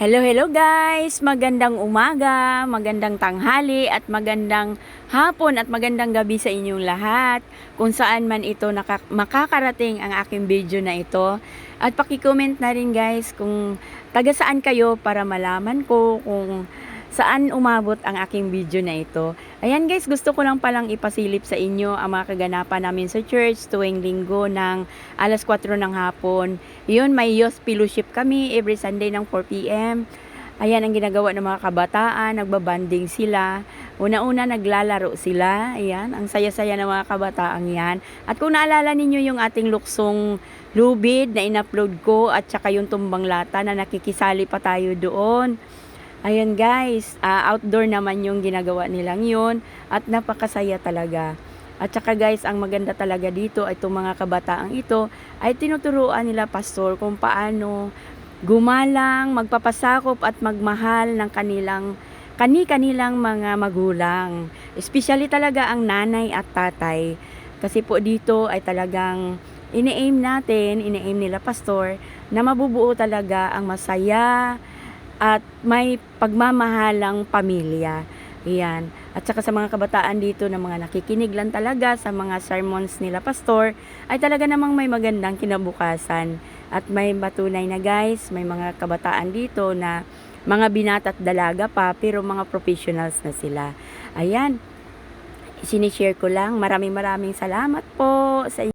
Hello, hello guys! Magandang umaga, magandang tanghali at magandang hapon at magandang gabi sa inyong lahat. Kung saan man ito naka- makakarating ang aking video na ito. At paki-comment na rin guys kung taga saan kayo para malaman ko kung saan umabot ang aking video na ito. Ayan guys, gusto ko lang palang ipasilip sa inyo ang mga kaganapan namin sa church tuwing linggo ng alas 4 ng hapon. Yun, may youth fellowship kami every Sunday ng 4pm. Ayan ang ginagawa ng mga kabataan, nagbabanding sila. Una-una naglalaro sila. Ayan, ang saya-saya ng mga kabataan yan. At kung naalala ninyo yung ating luksong lubid na in-upload ko at saka yung tumbang lata na nakikisali pa tayo doon. Ayan guys, ah, outdoor naman yung ginagawa nilang yun at napakasaya talaga. At saka guys, ang maganda talaga dito ay itong mga kabataang ito ay tinuturuan nila pastor kung paano gumalang, magpapasakop at magmahal ng kanilang kani-kanilang mga magulang. Especially talaga ang nanay at tatay. Kasi po dito ay talagang ine-aim natin, ine-aim nila pastor na mabubuo talaga ang masaya, at may pagmamahalang pamilya. Iyan. At saka sa mga kabataan dito na mga nakikinig lang talaga sa mga sermons nila pastor, ay talaga namang may magandang kinabukasan. At may matunay na guys, may mga kabataan dito na mga binata at dalaga pa, pero mga professionals na sila. Ayan. Sinishare ko lang. Maraming maraming salamat po sa